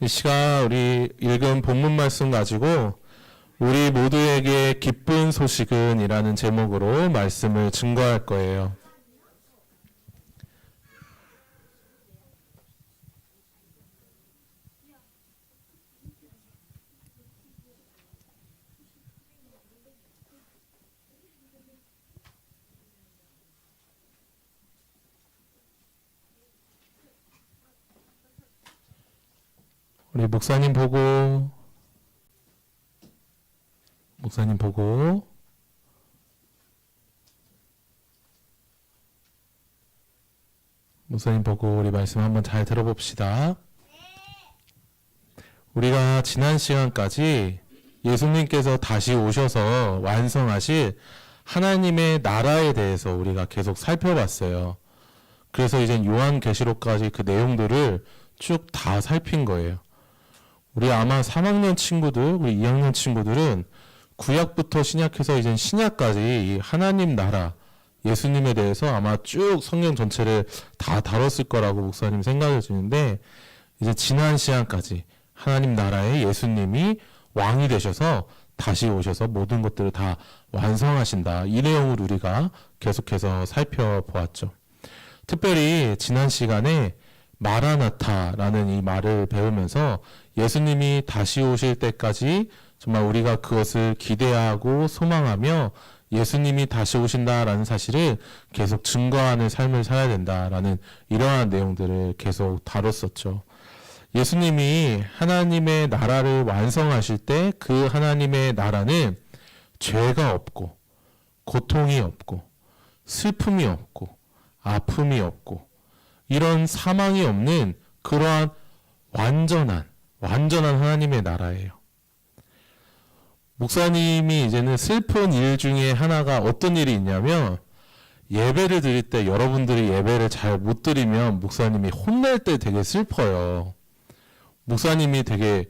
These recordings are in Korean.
이 시간 우리 읽은 본문 말씀 가지고 우리 모두에게 기쁜 소식은 이라는 제목으로 말씀을 증거할 거예요. 우리 목사님 보고 목사님 보고 목사님 보고 우리 말씀 한번 잘 들어봅시다. 우리가 지난 시간까지 예수님께서 다시 오셔서 완성하실 하나님의 나라에 대해서 우리가 계속 살펴봤어요. 그래서 이제 요한계시록까지 그 내용들을 쭉 다 살핀 거예요. 우리 아마 3학년 친구들, 우리 2학년 친구들은 구약부터 신약해서 이제 신약까지 이 하나님 나라, 예수님에 대해서 아마 쭉 성경 전체를 다 다뤘을 거라고 목사님 생각이 드는데 이제 지난 시간까지 하나님 나라의 예수님이 왕이 되셔서 다시 오셔서 모든 것들을 다 완성하신다. 이 내용을 우리가 계속해서 살펴보았죠. 특별히 지난 시간에 마라나타라는 이 말을 배우면서 예수님이 다시 오실 때까지 정말 우리가 그것을 기대하고 소망하며 예수님이 다시 오신다라는 사실을 계속 증거하는 삶을 살아야 된다라는 이러한 내용들을 계속 다뤘었죠. 예수님이 하나님의 나라를 완성하실 때 그 하나님의 나라는 죄가 없고 고통이 없고 슬픔이 없고 아픔이 없고 이런 사망이 없는 그러한 완전한 완전한 하나님의 나라예요. 목사님이 이제는 슬픈 일 중에 하나가 어떤 일이 있냐면 예배를 드릴 때 여러분들이 예배를 잘 못 드리면 목사님이 혼낼 때 되게 슬퍼요. 목사님이 되게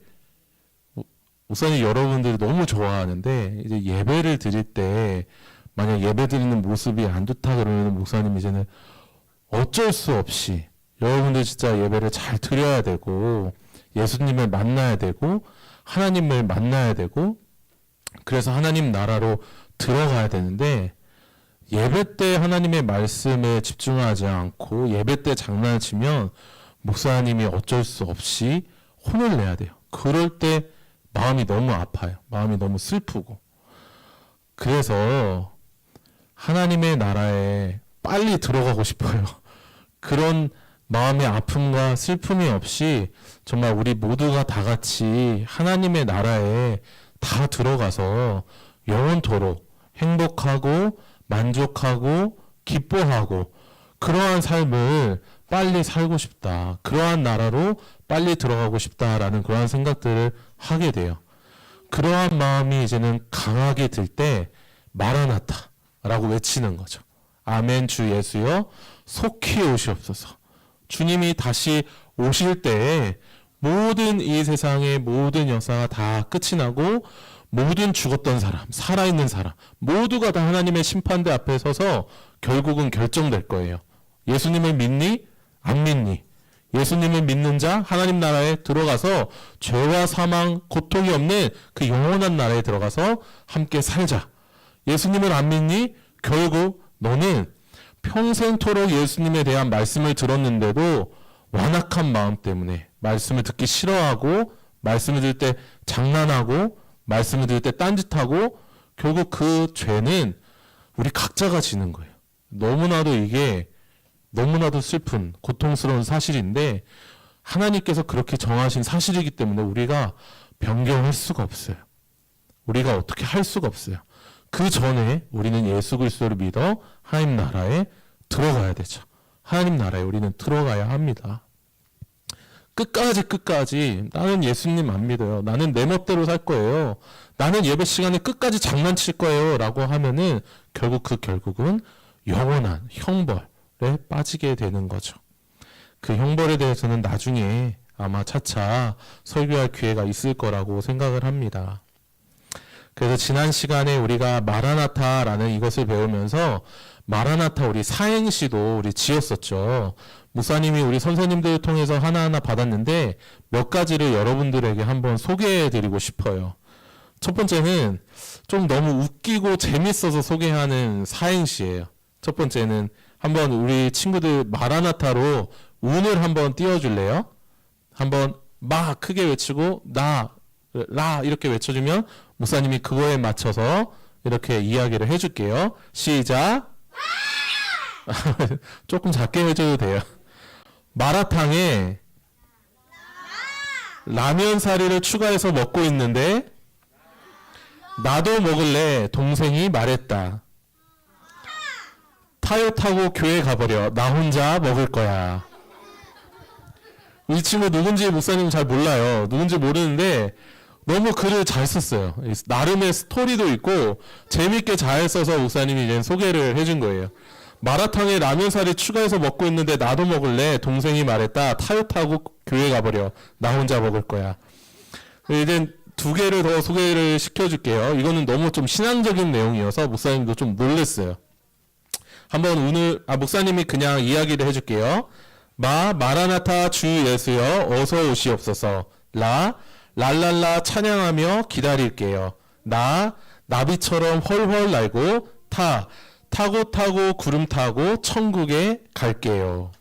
목사님 여러분들이 너무 좋아하는데 이제 예배를 드릴 때 만약 예배 드리는 모습이 안 좋다 그러면 목사님 이제는 어쩔 수 없이 여러분들 진짜 예배를 잘 드려야 되고 예수님을 만나야 되고 하나님을 만나야 되고 그래서 하나님 나라로 들어가야 되는데 예배 때 하나님의 말씀에 집중하지 않고 예배 때 장난을 치면 목사님이 어쩔 수 없이 혼을 내야 돼요. 그럴 때 마음이 너무 아파요. 마음이 너무 슬프고. 그래서 하나님의 나라에 빨리 들어가고 싶어요. 그런 마음의 아픔과 슬픔이 없이 정말 우리 모두가 다 같이 하나님의 나라에 다 들어가서 영원토록 행복하고 만족하고 기뻐하고 그러한 삶을 빨리 살고 싶다. 그러한 나라로 빨리 들어가고 싶다라는 그러한 생각들을 하게 돼요. 그러한 마음이 이제는 강하게 들 때 마라나타라고 외치는 거죠. 아멘 주 예수여 속히 오시옵소서. 주님이 다시 오실 때에 모든 이 세상의 모든 역사가 다 끝이 나고 모든 죽었던 사람, 살아있는 사람, 모두가 다 하나님의 심판대 앞에 서서 결국은 결정될 거예요. 예수님을 믿니? 안 믿니? 예수님을 믿는 자, 하나님 나라에 들어가서 죄와 사망, 고통이 없는 그 영원한 나라에 들어가서 함께 살자. 예수님을 안 믿니? 결국 너는 평생토록 예수님에 대한 말씀을 들었는데도 완악한 마음 때문에 말씀을 듣기 싫어하고 말씀을 들을 때 장난하고 말씀을 들을 때 딴짓하고 결국 그 죄는 우리 각자가 지는 거예요. 너무나도 이게 너무나도 슬픈 고통스러운 사실인데 하나님께서 그렇게 정하신 사실이기 때문에 우리가 변경할 수가 없어요. 우리가 어떻게 할 수가 없어요. 그 전에 우리는 예수 그리스도를 믿어 하나님 나라에 들어가야 되죠. 하나님 나라에 우리는 들어가야 합니다. 끝까지 끝까지 나는 예수님 안 믿어요. 나는 내 멋대로 살 거예요. 나는 예배 시간에 끝까지 장난칠 거예요라고 하면은 결국 그 결국은 영원한 형벌에 빠지게 되는 거죠. 그 형벌에 대해서는 나중에 아마 차차 설교할 기회가 있을 거라고 생각을 합니다. 그래서 지난 시간에 우리가 마라나타라는 이것을 배우면서 마라나타 우리 사행시도 우리 지었었죠. 목사님이 우리 선생님들 통해서 하나하나 받았는데 몇 가지를 여러분들에게 한번 소개해 드리고 싶어요. 첫 번째는 좀 너무 웃기고 재밌어서 소개하는 사행시예요. 첫 번째는 한번 우리 친구들 마라나타로 운을 한번 띄워줄래요? 한번 막 크게 외치고 나, 라 이렇게 외쳐주면 목사님이 그거에 맞춰서 이렇게 이야기를 해줄게요. 시작. 조금 작게 해줘도 돼요. 마라탕에 라면 사리를 추가해서 먹고 있는데 나도 먹을래 동생이 말했다. 타요 타고 교회 가버려 나 혼자 먹을 거야. 이 친구 누군지 목사님 잘 몰라요. 누군지 모르는데 너무 글을 잘 썼어요. 이 나름의 스토리도 있고 재밌게 잘 써서 목사님이 이제 소개를 해준 거예요. 마라탕에 라면사리 추가해서 먹고 있는데 나도 먹을래. 동생이 말했다. 타요 타고 교회 가버려. 나 혼자 먹을 거야. 이제 두 개를 더 소개를 시켜줄게요. 이거는 너무 좀 신앙적인 내용이어서 목사님도 좀 놀랬어요. 한번 오늘 아 목사님이 그냥 이야기를 해줄게요. 마 마라나타 주 예수여 어서 오시옵소서. 라 랄랄라 찬양하며 기다릴게요. 나 나비처럼 헐헐 날고 타 타고 타고 구름 타고 천국에 갈게요.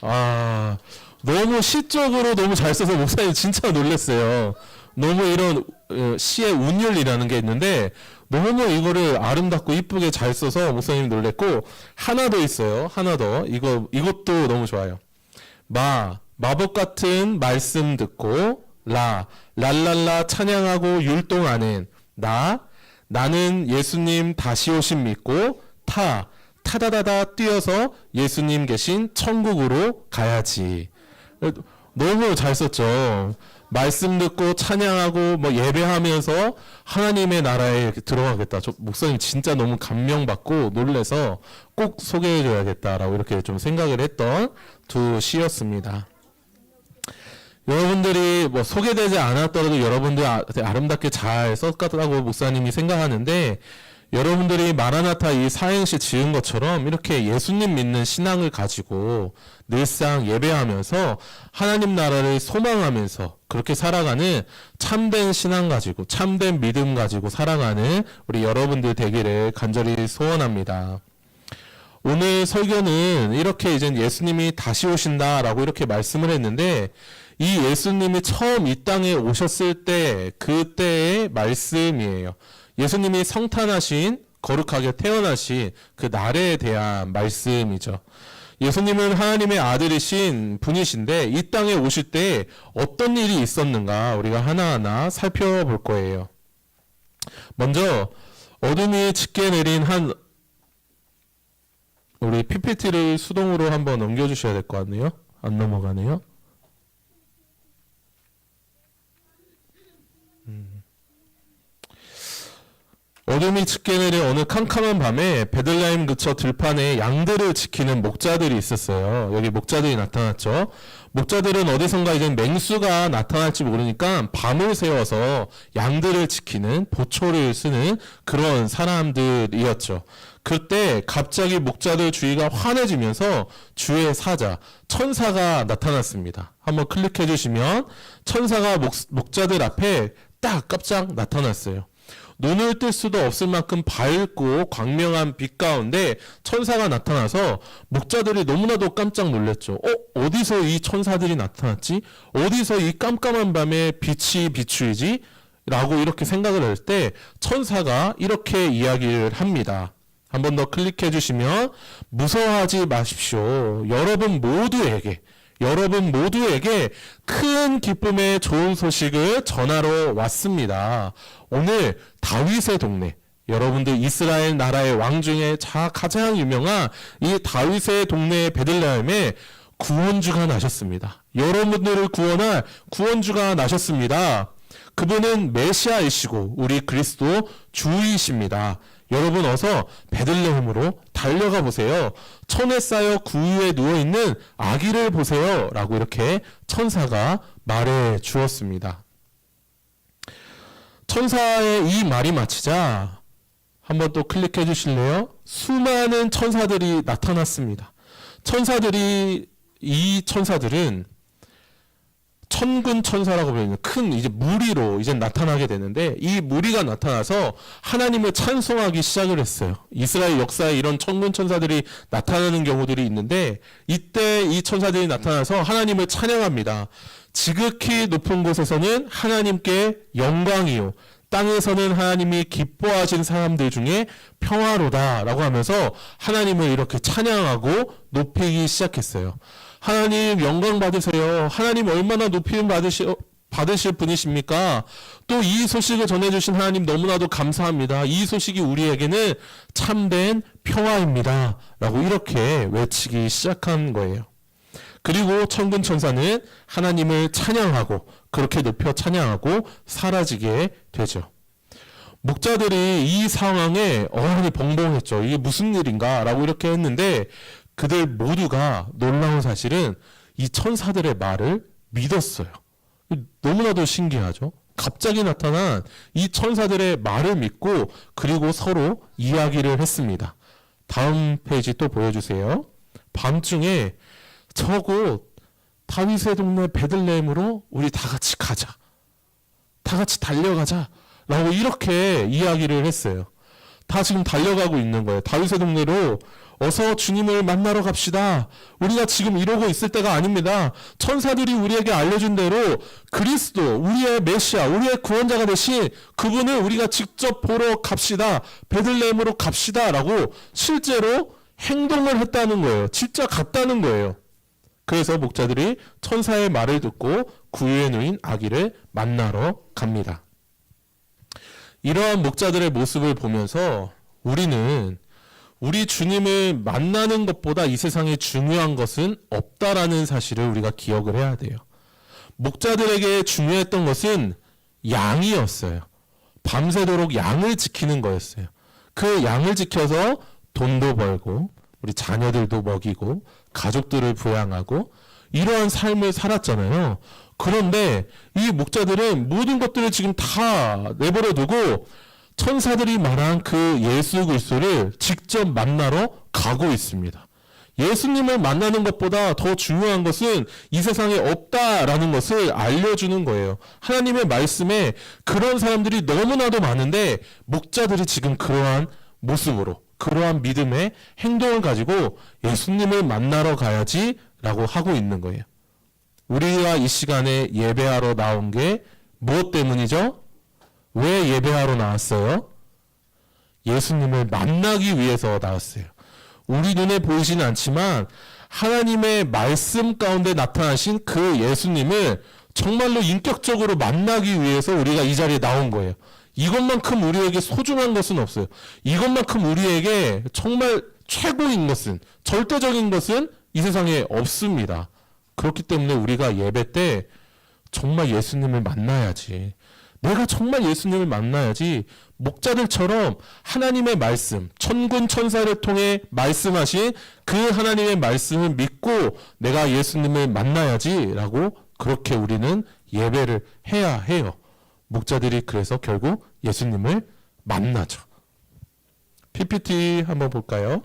아 너무 시적으로 너무 잘 써서 목사님 진짜 놀랐어요. 너무 이런 어, 시의 운율이라는 게 있는데 너무 이거를 아름답고 이쁘게 잘 써서 목사님 놀랬고 하나 더 있어요. 하나 더 이거 이것도 너무 좋아요. 마 마법 같은 말씀 듣고 라 랄랄라 찬양하고 율동하는 나 나는 예수님 다시 오심 믿고 타 타다다다 뛰어서 예수님 계신 천국으로 가야지. 너무 잘 썼죠. 말씀 듣고 찬양하고 뭐 예배하면서 하나님의 나라에 들어가겠다. 저 목사님 진짜 너무 감명받고 놀래서 꼭 소개해줘야겠다라고 이렇게 좀 생각을 했던 두 시였습니다. 여러분들이 뭐 소개되지 않았더라도 여러분들 아, 아름답게 잘 썼다고 목사님이 생각하는데 여러분들이 마라나타 이 사행시 지은 것처럼 이렇게 예수님 믿는 신앙을 가지고 늘상 예배하면서 하나님 나라를 소망하면서 그렇게 살아가는 참된 신앙 가지고 참된 믿음 가지고 살아가는 우리 여러분들 되기를 간절히 소원합니다. 오늘 설교는 이렇게 이제 예수님이 다시 오신다라고 이렇게 말씀을 했는데 이 예수님이 처음 이 땅에 오셨을 때 그때의 말씀이에요. 예수님이 성탄하신 거룩하게 태어나신 그 날에 대한 말씀이죠. 예수님은 하나님의 아들이신 분이신데 이 땅에 오실 때 어떤 일이 있었는가 우리가 하나하나 살펴볼 거예요. 먼저 어둠이 짙게 내린 한 우리 PPT를 수동으로 한번 넘겨주셔야 될 것 같네요. 안 넘어가네요. 어둠이 짙게 내린 어느 캄캄한 밤에 베들레헴 그처 들판에 양들을 지키는 목자들이 있었어요. 여기 목자들이 나타났죠. 목자들은 어디선가 이제 맹수가 나타날지 모르니까 밤을 새워서 양들을 지키는 보초를 쓰는 그런 사람들이었죠. 그때 갑자기 목자들 주위가 환해지면서 주의 사자 천사가 나타났습니다. 한번 클릭해 주시면 천사가 목, 목자들 앞에 딱 깜짝 나타났어요. 눈을 뜰 수도 없을 만큼 밝고 광명한 빛 가운데 천사가 나타나서 목자들이 너무나도 깜짝 놀랐죠. 어? 어디서 이 천사들이 나타났지? 어디서 이 깜깜한 밤에 빛이 비추이지? 라고 이렇게 생각을 할 때 천사가 이렇게 이야기를 합니다. 한 번 더 클릭해 주시면 무서워하지 마십시오. 여러분 모두에게 여러분 모두에게 큰 기쁨의 좋은 소식을 전하러 왔습니다. 오늘 다윗의 동네 여러분들 이스라엘 나라의 왕 중에 가장 유명한 이 다윗의 동네 베들레헴에 구원주가 나셨습니다. 여러분들을 구원할 구원주가 나셨습니다. 그분은 메시아이시고 우리 그리스도 주이십니다. 여러분 어서 베들레헴으로 달려가 보세요. 천에 쌓여 구유에 누워 있는 아기를 보세요라고 이렇게 천사가 말해 주었습니다. 천사의 이 말이 마치자 한번 또 클릭해 주실래요? 수많은 천사들이 나타났습니다. 천사들이 이 천사들은 천군 천사라고 불리는 큰 이제 무리로 이제 나타나게 되는데 이 무리가 나타나서 하나님을 찬송하기 시작을 했어요. 이스라엘 역사에 이런 천군 천사들이 나타나는 경우들이 있는데 이때 이 천사들이 나타나서 하나님을 찬양합니다. 지극히 높은 곳에서는 하나님께 영광이요. 땅에서는 하나님이 기뻐하신 사람들 중에 평화로다라고 하면서 하나님을 이렇게 찬양하고 높이기 시작했어요. 하나님 영광 받으세요. 하나님 얼마나 높임 받으시, 받으실 분이십니까? 또 이 소식을 전해주신 하나님 너무나도 감사합니다. 이 소식이 우리에게는 참된 평화입니다. 라고 이렇게 외치기 시작한 거예요. 그리고 천군 천사는 하나님을 찬양하고 그렇게 높여 찬양하고 사라지게 되죠. 목자들이 이 상황에 어안이 벙벙했죠. 이게 무슨 일인가라고 이렇게 했는데 그들 모두가 놀라운 사실은 이 천사들의 말을 믿었어요. 너무나도 신기하죠. 갑자기 나타난 이 천사들의 말을 믿고 그리고 서로 이야기를 했습니다. 다음 페이지 또 보여주세요. 밤중에 저곳 다윗의 동네 베들레헴으로 우리 다 같이 가자. 다 같이 달려가자. 라고 이렇게 이야기를 했어요. 다 지금 달려가고 있는 거예요. 다윗의 동네로 어서 주님을 만나러 갑시다. 우리가 지금 이러고 있을 때가 아닙니다. 천사들이 우리에게 알려준 대로 그리스도, 우리의 메시아, 우리의 구원자가 되신 그분을 우리가 직접 보러 갑시다. 베들레헴으로 갑시다. 라고 실제로 행동을 했다는 거예요. 진짜 갔다는 거예요. 그래서 목자들이 천사의 말을 듣고 구유에 누인 아기를 만나러 갑니다. 이러한 목자들의 모습을 보면서 우리는 우리 주님을 만나는 것보다 이 세상에 중요한 것은 없다라는 사실을 우리가 기억을 해야 돼요. 목자들에게 중요했던 것은 양이었어요. 밤새도록 양을 지키는 거였어요. 그 양을 지켜서 돈도 벌고 우리 자녀들도 먹이고 가족들을 부양하고 이러한 삶을 살았잖아요. 그런데 이 목자들은 모든 것들을 지금 다 내버려 두고 천사들이 말한 그 예수 그리스도를 직접 만나러 가고 있습니다. 예수님을 만나는 것보다 더 중요한 것은 이 세상에 없다라는 것을 알려주는 거예요. 하나님의 말씀에 그런 사람들이 너무나도 많은데 목자들이 지금 그러한 모습으로 그러한 믿음의 행동을 가지고 예수님을 만나러 가야지 라고 하고 있는 거예요. 우리가 이 시간에 예배하러 나온 게 무엇 때문이죠? 왜 예배하러 나왔어요? 예수님을 만나기 위해서 나왔어요. 우리 눈에 보이지는 않지만 하나님의 말씀 가운데 나타나신 그 예수님을 정말로 인격적으로 만나기 위해서 우리가 이 자리에 나온 거예요. 이것만큼 우리에게 소중한 것은 없어요. 이것만큼 우리에게 정말 최고인 것은, 절대적인 것은 이 세상에 없습니다. 그렇기 때문에 우리가 예배 때 정말 예수님을 만나야지. 내가 정말 예수님을 만나야지 목자들처럼 하나님의 말씀, 천군 천사를 통해 말씀하신 그 하나님의 말씀을 믿고 내가 예수님을 만나야지라고 그렇게 우리는 예배를 해야 해요. 목자들이 그래서 결국 예수님을 만나죠. PPT 한번 볼까요?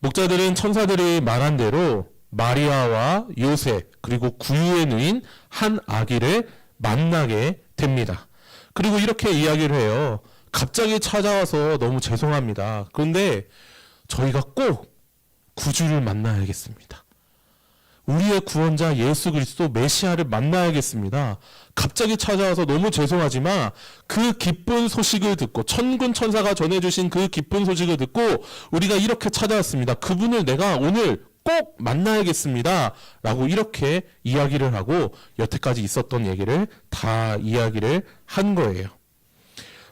목자들은 천사들이 말한 대로 마리아와 요셉 그리고 구유의 누인 한 아기를 만나게 됩니다. 그리고 이렇게 이야기를 해요. 갑자기 찾아와서 너무 죄송합니다. 그런데 저희가 꼭 구주를 만나야겠습니다. 우리의 구원자 예수 그리스도 메시아를 만나야겠습니다. 갑자기 찾아와서 너무 죄송하지만 그 기쁜 소식을 듣고 천군 천사가 전해주신 그 기쁜 소식을 듣고 우리가 이렇게 찾아왔습니다. 그분을 내가 오늘 꼭 만나야겠습니다. 라고 이렇게 이야기를 하고 여태까지 있었던 얘기를 다 이야기를 한 거예요.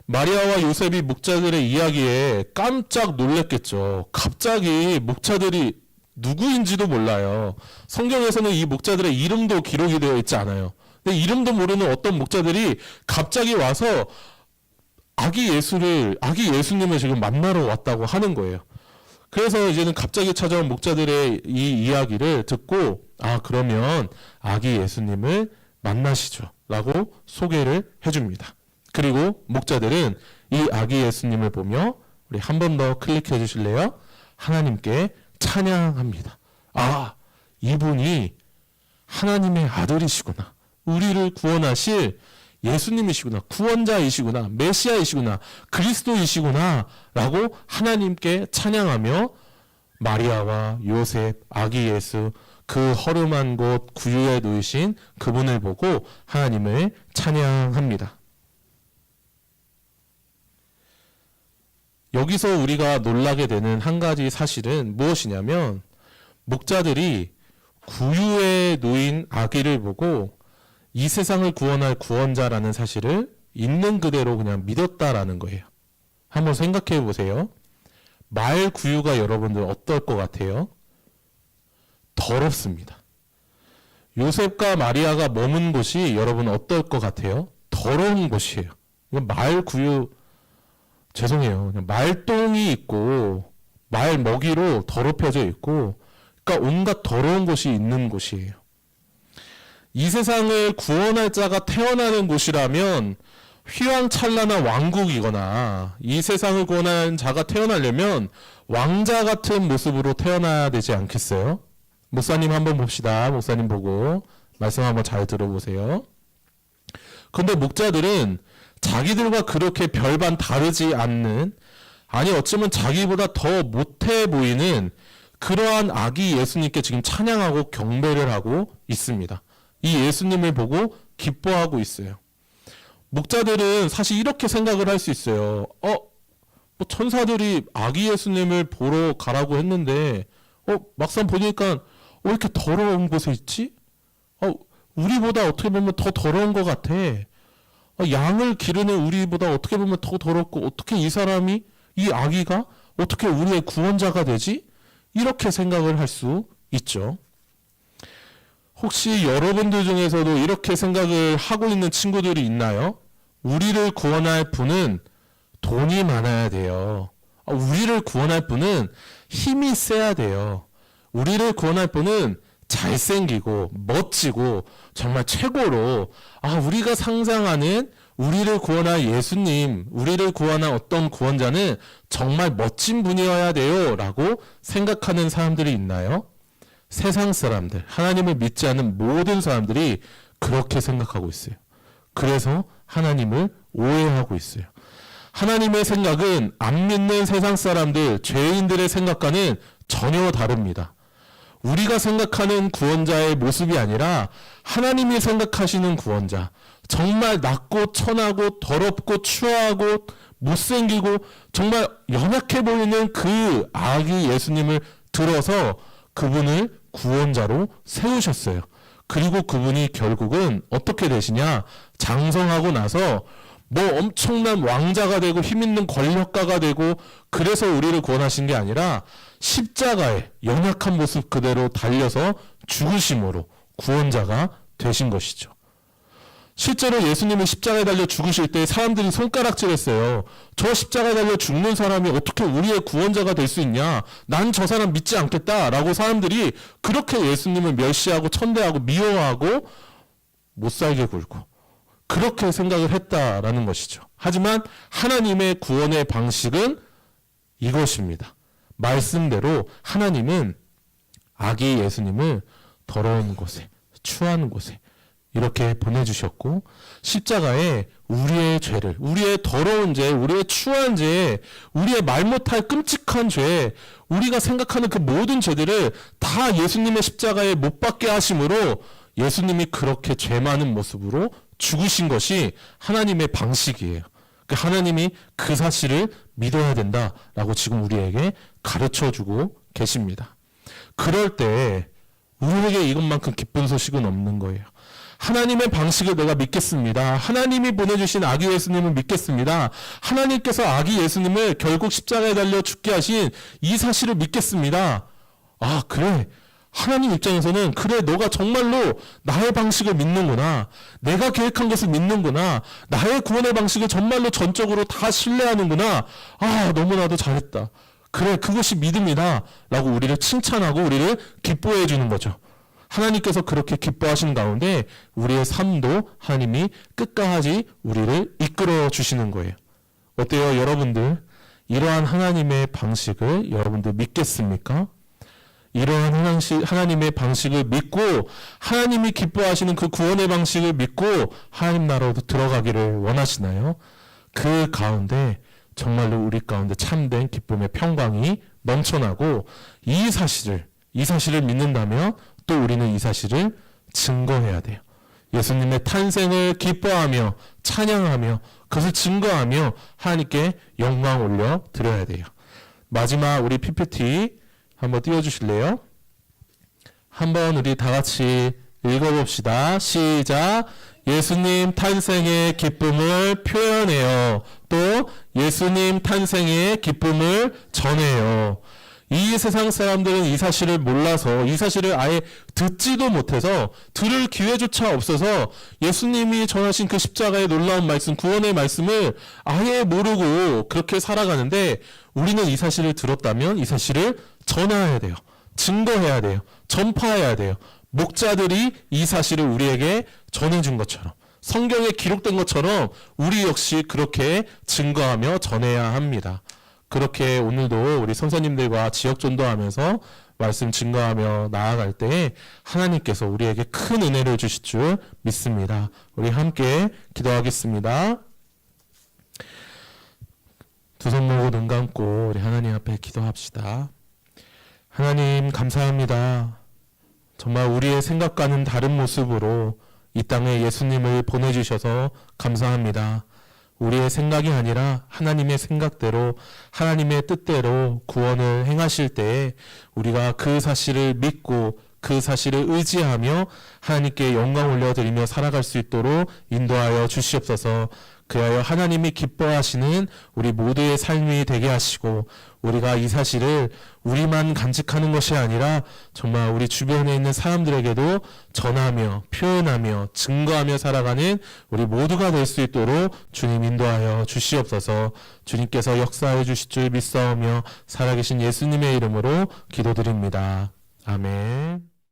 마리아와 요셉이 목자들의 이야기에 깜짝 놀랐겠죠. 갑자기 목자들이 누구인지도 몰라요. 성경에서는 이 목자들의 이름도 기록이 되어 있지 않아요. 근데 이름도 모르는 어떤 목자들이 갑자기 와서 아기 예수를, 아기 예수님을 지금 만나러 왔다고 하는 거예요. 그래서 이제는 갑자기 찾아온 목자들의 이 이야기를 듣고, 아, 그러면 아기 예수님을 만나시죠. 라고 소개를 해줍니다. 그리고 목자들은 이 아기 예수님을 보며 우리 한 번 더 클릭해 주실래요? 하나님께 찬양합니다. 아, 이분이 하나님의 아들이시구나. 우리를 구원하실 예수님이시구나. 구원자이시구나. 메시아이시구나. 그리스도이시구나. 라고 하나님께 찬양하며 마리아와 요셉, 아기 예수, 그 허름한 곳 구유에 누이신 그분을 보고 하나님을 찬양합니다. 여기서 우리가 놀라게 되는 한 가지 사실은 무엇이냐면 목자들이 구유에 놓인 아기를 보고 이 세상을 구원할 구원자라는 사실을 있는 그대로 그냥 믿었다라는 거예요. 한번 생각해 보세요. 말 구유가 여러분들 어떨 것 같아요? 더럽습니다. 요셉과 마리아가 머문 곳이 여러분 어떨 것 같아요? 더러운 곳이에요. 말 구유 죄송해요. 그냥 말똥이 있고 말 먹이로 더럽혀져 있고 그러니까 온갖 더러운 곳이 있는 곳이에요. 이 세상을 구원할 자가 태어나는 곳이라면 휘황찬란한 왕국이거나 이 세상을 구원하는 자가 태어나려면 왕자 같은 모습으로 태어나야 되지 않겠어요? 목사님 한번 봅시다. 목사님 보고 말씀 한번 잘 들어보세요. 근데 목자들은 자기들과 그렇게 별반 다르지 않는 아니 어쩌면 자기보다 더 못해 보이는 그러한 아기 예수님께 지금 찬양하고 경배를 하고 있습니다. 이 예수님을 보고 기뻐하고 있어요. 목자들은 사실 이렇게 생각을 할 수 있어요. 어, 뭐 천사들이 아기 예수님을 보러 가라고 했는데, 어, 막상 보니까 왜 이렇게 더러운 곳에 있지? 어, 우리보다 어떻게 보면 더 더러운 것 같아. 어, 양을 기르는 우리보다 어떻게 보면 더 더럽고, 어떻게 이 사람이, 이 아기가 어떻게 우리의 구원자가 되지? 이렇게 생각을 할 수 있죠. 혹시 여러분들 중에서도 이렇게 생각을 하고 있는 친구들이 있나요? 우리를 구원할 분은 돈이 많아야 돼요. 아, 우리를 구원할 분은 힘이 세야 돼요. 우리를 구원할 분은 잘생기고 멋지고 정말 최고로 아 우리가 상상하는 우리를 구원할 예수님, 우리를 구원할 어떤 구원자는 정말 멋진 분이어야 돼요 라고 생각하는 사람들이 있나요? 세상 사람들, 하나님을 믿지 않는 모든 사람들이 그렇게 생각하고 있어요. 그래서 하나님을 오해하고 있어요. 하나님의 생각은 안 믿는 세상 사람들, 죄인들의 생각과는 전혀 다릅니다. 우리가 생각하는 구원자의 모습이 아니라 하나님이 생각하시는 구원자. 정말 낮고 천하고 더럽고 추하고 못생기고 정말 연약해 보이는 그 아기 예수님을 들어서 그분을 구원자로 세우셨어요. 그리고 그분이 결국은 어떻게 되시냐? 장성하고 나서 뭐 엄청난 왕자가 되고 힘 있는 권력가가 되고 그래서 우리를 구원하신 게 아니라 십자가에 연약한 모습 그대로 달려서 죽으심으로 구원자가 되신 것이죠. 실제로 예수님이 십자가에 달려 죽으실 때 사람들이 손가락질했어요. 저 십자가에 달려 죽는 사람이 어떻게 우리의 구원자가 될 수 있냐? 난 저 사람 믿지 않겠다라고 사람들이 그렇게 예수님을 멸시하고 천대하고 미워하고 못 살게 굴고 그렇게 생각을 했다라는 것이죠. 하지만 하나님의 구원의 방식은 이것입니다. 말씀대로 하나님은 아기 예수님을 더러운 곳에, 추한 곳에 이렇게 보내주셨고, 십자가에 우리의 죄를, 우리의 더러운 죄, 우리의 추한 죄, 우리의 말 못할 끔찍한 죄, 우리가 생각하는 그 모든 죄들을 다 예수님의 십자가에 못 박게 하심으로 예수님이 그렇게 죄 많은 모습으로 죽으신 것이 하나님의 방식이에요. 그 하나님이 그 사실을 믿어야 된다라고 지금 우리에게 가르쳐 주고 계십니다. 그럴 때 우리에게 이것만큼 기쁜 소식은 없는 거예요. 하나님의 방식을 내가 믿겠습니다. 하나님이 보내주신 아기 예수님을 믿겠습니다. 하나님께서 아기 예수님을 결국 십자가에 달려 죽게 하신 이 사실을 믿겠습니다. 아, 그래. 하나님 입장에서는 그래 너가 정말로 나의 방식을 믿는구나. 내가 계획한 것을 믿는구나. 나의 구원의 방식을 정말로 전적으로 다 신뢰하는구나. 아 너무나도 잘했다. 그래 그것이 믿음이다. 라고 우리를 칭찬하고 우리를 기뻐해 주는 거죠. 하나님께서 그렇게 기뻐하시는 가운데 우리의 삶도 하나님이 끝까지 우리를 이끌어 주시는 거예요. 어때요, 여러분들? 이러한 하나님의 방식을 여러분들 믿겠습니까? 이러한 하나님의 방식을 믿고 하나님이 기뻐하시는 그 구원의 방식을 믿고 하나님 나라로 들어가기를 원하시나요? 그 가운데 정말로 우리 가운데 참된 기쁨의 평강이 넘쳐나고 이 사실을 이 사실을 믿는다면 또 우리는 이 사실을 증거해야 돼요. 예수님의 탄생을 기뻐하며 찬양하며 그것을 증거하며 하나님께 영광 올려 드려야 돼요. 마지막 우리 PPT 한번 띄워주실래요? 한번 우리 다 같이 읽어봅시다. 시작. 예수님 탄생의 기쁨을 표현해요. 또 예수님 탄생의 기쁨을 전해요. 이 세상 사람들은 이 사실을 몰라서 이 사실을 아예 듣지도 못해서 들을 기회조차 없어서 예수님이 전하신 그 십자가의 놀라운 말씀, 구원의 말씀을 아예 모르고 그렇게 살아가는데 우리는 이 사실을 들었다면 이 사실을 전해야 돼요. 증거해야 돼요. 전파해야 돼요. 목자들이 이 사실을 우리에게 전해준 것처럼 성경에 기록된 것처럼 우리 역시 그렇게 증거하며 전해야 합니다. 그렇게 오늘도 우리 선생님들과 지역 전도하면서 말씀 증거하며 나아갈 때 하나님께서 우리에게 큰 은혜를 주실 줄 믿습니다. 우리 함께 기도하겠습니다. 두 손 모으고 눈 감고 우리 하나님 앞에 기도합시다. 하나님 감사합니다. 정말 우리의 생각과는 다른 모습으로 이 땅에 예수님을 보내주셔서 감사합니다. 우리의 생각이 아니라 하나님의 생각대로 하나님의 뜻대로 구원을 행하실 때에 우리가 그 사실을 믿고 그 사실을 의지하며 하나님께 영광 올려드리며 살아갈 수 있도록 인도하여 주시옵소서. 그하여 하나님이 기뻐하시는 우리 모두의 삶이 되게 하시고 우리가 이 사실을 우리만 간직하는 것이 아니라 정말 우리 주변에 있는 사람들에게도 전하며 표현하며 증거하며 살아가는 우리 모두가 될 수 있도록 주님 인도하여 주시옵소서 주님께서 역사해 주실 줄 믿사오며 살아계신 예수님의 이름으로 기도드립니다. 아멘.